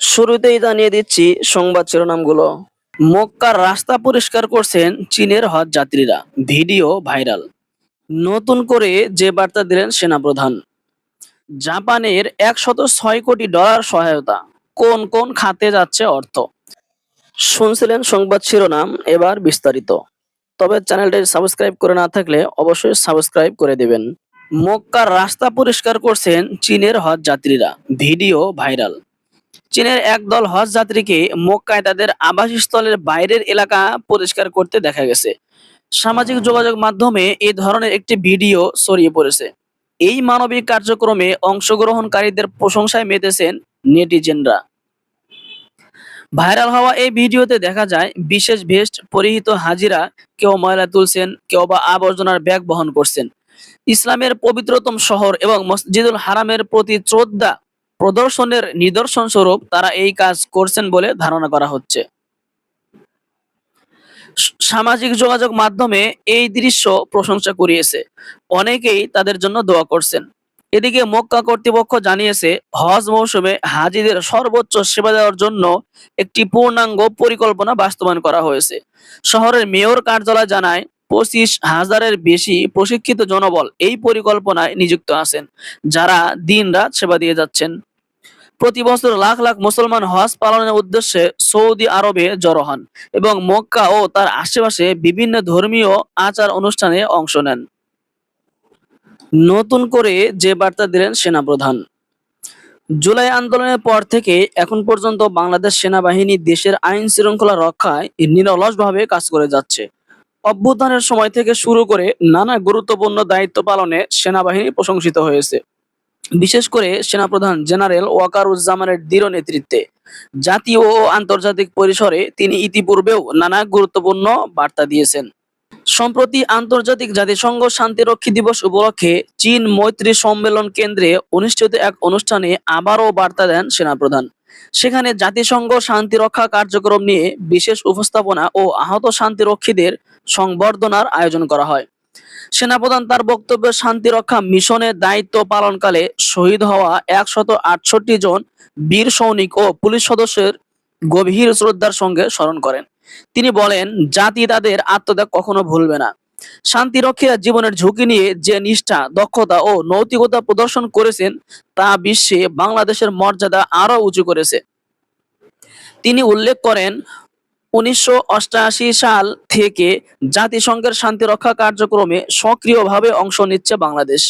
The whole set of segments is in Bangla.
শুরুতেই জানিয়ে দিচ্ছি সংবাদ শিরোনামগুলো। মক্কার রাস্তা পরিষ্কার করছেন চীনের হজ যাত্রীরা। Video viral. নতুন করে যে বার্তা দিলেন সেনাপ্রধান। জাপানের একশত ছয় কোটি ডলার সহায়তা। কোন কোন খাতে যাচ্ছে অর্থ? শুনছিলেন সংবাদ শিরোনাম, এবার বিস্তারিত। তবে চ্যানেলটি সাবস্ক্রাইব করে না থাকলে অবশ্যই সাবস্ক্রাইব করে দেবেন। মক্কার রাস্তা পরিষ্কার করছেন চীনের হজ যাত্রীরা। Video viral. চীনের একদল হজ যাত্রীকে মক্কায় তাদের আবাসস্থলের বাইরের এলাকা পরিষ্কার করতে দেখা গেছে। সামাজিক যোগাযোগ মাধ্যমে এই ধরনের একটি ভিডিও ছড়িয়ে পড়েছে। এই মানবিক কার্যক্রমে অংশগ্রহণকারীদের প্রশংসায় মেতেছেন নেটিজেনরা। ভাইরাল হওয়া এই ভিডিওতে দেখা যায়, বিশেষ ভেস্ট পরিহিত হাজিরা কেউ ময়লা তুলছেন, কেউ বা আবর্জনার ব্যাগ বহন করছেন। ইসলামের পবিত্রতম শহর এবং মসজিদুল হারামের প্রতি শ্রদ্ধা প্রদর্শনের নিদর্শন স্বরূপ তারা এই কাজ করছেন বলে ধারণা করা হচ্ছে। সামাজিক যোগাযোগ মাধ্যমে এই দৃশ্য প্রশংসা করিয়েছে অনেকেই তাদের জন্য দোয়া করছেন। এদিকে মক্কা কর্তৃপক্ষ জানিয়েছে, হজ মৌসুমে হাজিদের সর্বোচ্চ সেবা দেওয়ার জন্য একটি পূর্ণাঙ্গ পরিকল্পনা বাস্তবায়ন করা হয়েছে। শহরের মেয়র কার্যালয় জানায়, পঁচিশ হাজারের বেশি প্রশিক্ষিত জনবল এই পরিকল্পনায় নিযুক্ত আছেন, যারা দিনরাত সেবা দিয়ে যাচ্ছেন। প্রতি বছর লাখ লাখ মুসলমান হজ পালনের উদ্দেশ্যে সৌদি আরবে জড়ো হন এবং মক্কা ও তার আশেপাশে বিভিন্ন ধর্মীয় আচার অনুষ্ঠানে অংশ নেন। নতুন করে যে বার্তা দিলেন সেনাপ্রধান। জুলাই আন্দোলনের পর থেকে এখন পর্যন্ত বাংলাদেশ সেনাবাহিনী দেশের আইন শৃঙ্খলা রক্ষায় নিরলসভাবে কাজ করে যাচ্ছে। অভ্যুত্থানের সময় থেকে শুরু করে নানা গুরুত্বপূর্ণ দায়িত্ব পালনে সেনাবাহিনী প্রশংসিত হয়েছে। বিশেষ করে সেনাপ্রধান জেনারেল ওয়াকারুজ্জামানের দৃঢ় নেতৃত্বে জাতীয় ও আন্তর্জাতিক পরিসরে তিনি ইতিপূর্বেও নানা গুরুত্বপূর্ণ বার্তা দিয়েছেন। সম্প্রতি আন্তর্জাতিক জাতিসংঘ শান্তিরক্ষী দিবস উপলক্ষে চীন মৈত্রী সম্মেলন কেন্দ্রে অনুষ্ঠিত এক অনুষ্ঠানে আবারও বার্তা দেন সেনাপ্রধান। সেখানে জাতিসংঘ শান্তিরক্ষা কার্যক্রম নিয়ে বিশেষ উপস্থাপনা ও আহত শান্তিরক্ষীদের সংবর্ধনার আয়োজন করা হয়। সেনাপ্রধান তার বক্তব্যে শান্তিরক্ষা মিশনের দায়িত্ব পালনকালে শহীদ হওয়া একশত আটষট্টি জন বীর সৈনিক ও পুলিশ সদস্যের গভীর শ্রদ্ধার সঙ্গে স্মরণ করেন। তিনি বলেন, জাতি তাদের আত্মত্যাগ কখনো ভুলবে না। শান্তিরক্ষীরা জীবনের ঝুঁকি নিয়ে যে নিষ্ঠা, দক্ষতা ও নৈতিকতা প্রদর্শন করেছেন, তা বিশ্বে বাংলাদেশের মর্যাদা আরও উঁচু করেছে। তিনি উল্লেখ করেন উনিশশো সাল থেকে জাতিসংঘের শান্তিরক্ষা কার্যক্রমে সক্রিয়ভাবে অংশ নিচ্ছে বাংলাদেশ।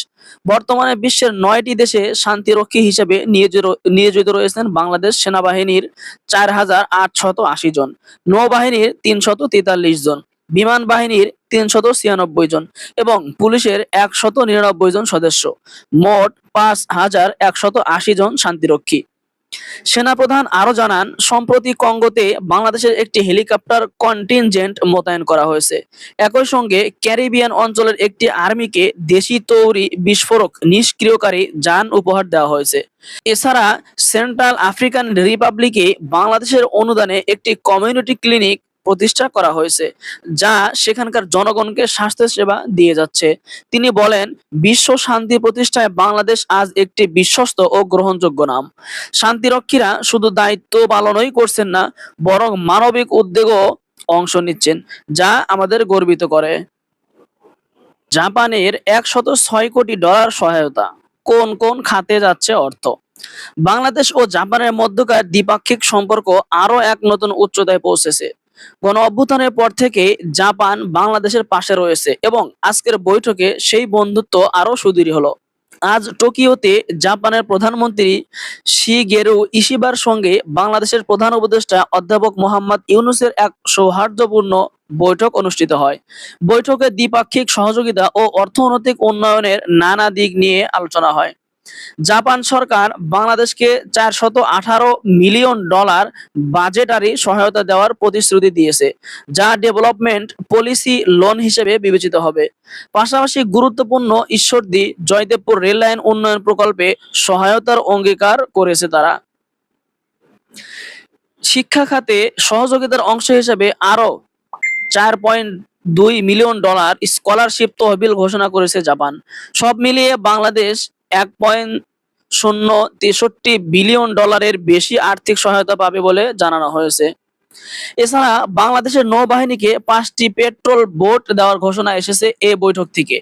বর্তমানে বিশ্বের নয়টি দেশে শান্তিরক্ষী হিসেবে নিয়োজিত রয়েছেন বাংলাদেশ সেনাবাহিনীর চার হাজার আটশত আশি জন, নৌবাহিনীর তিনশত তেতাল্লিশ জন, বিমান বাহিনীর তিনশত ছিয়ানব্বই জন এবং পুলিশের একশত নিরানব্বই জন সদস্য। মোট পাঁচ হাজার একশত আশি জন শান্তিরক্ষী। সেনাপ্রধান আরও জানান, সম্প্রতি কঙ্গোতে বাংলাদেশের একটি হেলিকপ্টার কন্টিনজেন্ট মোতায়েন করা হয়েছে। একই সঙ্গে ক্যারিবিয়ান অঞ্চলের একটি আর্মিকে দেশি তৈরি বিস্ফোরক নিষ্ক্রিয়কারী যান উপহার দেওয়া হয়েছে। এছাড়া সেন্ট্রাল আফ্রিকান রিপাবলিকে বাংলাদেশের অনুদানে একটি কমিউনিটি ক্লিনিক প্রতিষ্ঠা করা হয়েছে, যা সেখানকার জনগণকে স্বাস্থ্য সেবা দিয়ে যাচ্ছে। তিনি বলেন, বিশ্ব শান্তি প্রতিষ্ঠায় বাংলাদেশ আজ একটি বিশ্বস্ত ও গ্রহণযোগ্য নাম। শান্তিরক্ষীরা শুধু দায়িত্ব পালনই করছেন না, বরং মানবিক উদ্যোগও অংশ নিচ্ছেন, যা আমাদের গর্বিত করে। জাপানের একশত ছয় কোটি ডলার সহায়তা, কোন কোন খাতে যাচ্ছে অর্থ। বাংলাদেশ ও জাপানের মধ্যকার দ্বিপাক্ষিক সম্পর্ক আরও এক নতুন উচ্চতায় পৌঁছেছে। গণ অভ্যুত্থানের পর থেকে জাপান বাংলাদেশের পাশে রয়েছে এবং আজকের বৈঠকে সেই বন্ধুত্ব আরও সুদৃঢ় হলো। আজ টোকিওতে জাপানের প্রধানমন্ত্রী শিগেরু ইশিবার সঙ্গে বাংলাদেশের প্রধান উপদেষ্টা অধ্যাপক মোহাম্মদ ইউনুসের এক সৌহার্দ্যপূর্ণ বৈঠক অনুষ্ঠিত হয়। বৈঠকে দ্বিপাক্ষিক সহযোগিতা ও অর্থনৈতিক উন্নয়নের নানা দিক নিয়ে আলোচনা হয়। জাপান সরকার বাংলাদেশকে চারশত আঠারো মিলিয়ন ডলার বাজেটারি সহায়তা দেওয়ার প্রতিশ্রুতি দিয়েছে, যা ডেভেলপমেন্ট পলিসি লোন হিসেবে বিবেচিত হবে। পাশাপাশি গুরুত্বপূর্ণ ঈশ্বরদী, জয়দেবপুর রেল লাইন উন্নয়ন প্রকল্পে সহায়তার অঙ্গীকার করেছে তারা। শিক্ষা খাতে সহযোগিতার অংশ হিসেবে আরও চার পয়েন্ট দুই মিলিয়ন ডলার স্কলারশিপ তহবিল ঘোষণা করেছে জাপান। সব মিলিয়ে বাংলাদেশ এক পয়েন্ট শূন্য তেষট্টি বিলিয়ন ডলারের বেশি আর্থিক সহায়তা পাবে বলে জানানো হয়েছে। এছাড়া বাংলাদেশের নৌবাহিনীকে পাঁচটি পেট্রোল বোট দেওয়ার ঘোষণা এসেছে এ বৈঠক থেকে।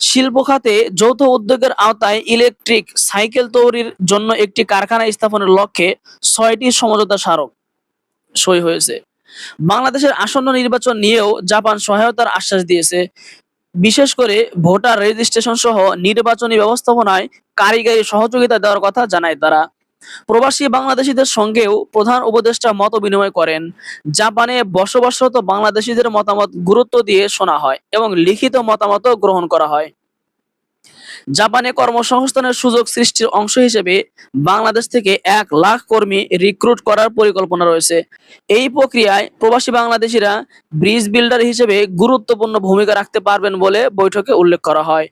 শিল্প খাতে যৌথ উদ্যোগের আওতায় ইলেকট্রিক সাইকেল তৈরির জন্য একটি কারখানা স্থাপনের লক্ষ্যে ছয়টি সমঝোতা স্মারক সই হয়েছে। বাংলাদেশের আসন্ন নির্বাচন নিয়েও জাপান সহায়তার আশ্বাস দিয়েছে। বিশেষ করে ভোটার রেজিস্ট্রেশন সহ নির্বাচনী ব্যবস্থাপনায় কারিগরি সহযোগিতা দেওয়ার কথা জানায় তারা। প্রবাসী বাংলাদেশিদের সঙ্গেও প্রধান উপদেষ্টা মত বিনিময় করেন। জাপানে বসবাসরত বাংলাদেশিদের মতামত গুরুত্ব দিয়ে শোনা হয় এবং লিখিত মতামতও গ্রহণ করা হয়। জাপানে কর্মসংস্থানের সুযোগ সৃষ্টির অংশ হিসেবে বাংলাদেশ থেকে এক লাখ কর্মী রিক্রুট করার পরিকল্পনা রয়েছে। এই প্রক্রিয়ায় প্রবাসী বাংলাদেশিরা ব্রিজ বিল্ডার হিসেবে গুরুত্বপূর্ণ ভূমিকা রাখতে পারবেন বলে বৈঠকে উল্লেখ করা হয়।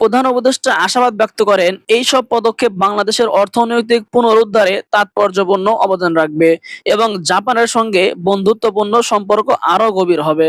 প্রধান উপদেষ্টা আশাবাদ ব্যক্ত করেন, এই সব পদক্ষেপ বাংলাদেশের অর্থনৈতিক পুনরুদ্ধারে তাৎপর্যপূর্ণ অবদান রাখবে এবং জাপানের সঙ্গে বন্ধুত্বপূর্ণ সম্পর্ক আরও গভীর হবে।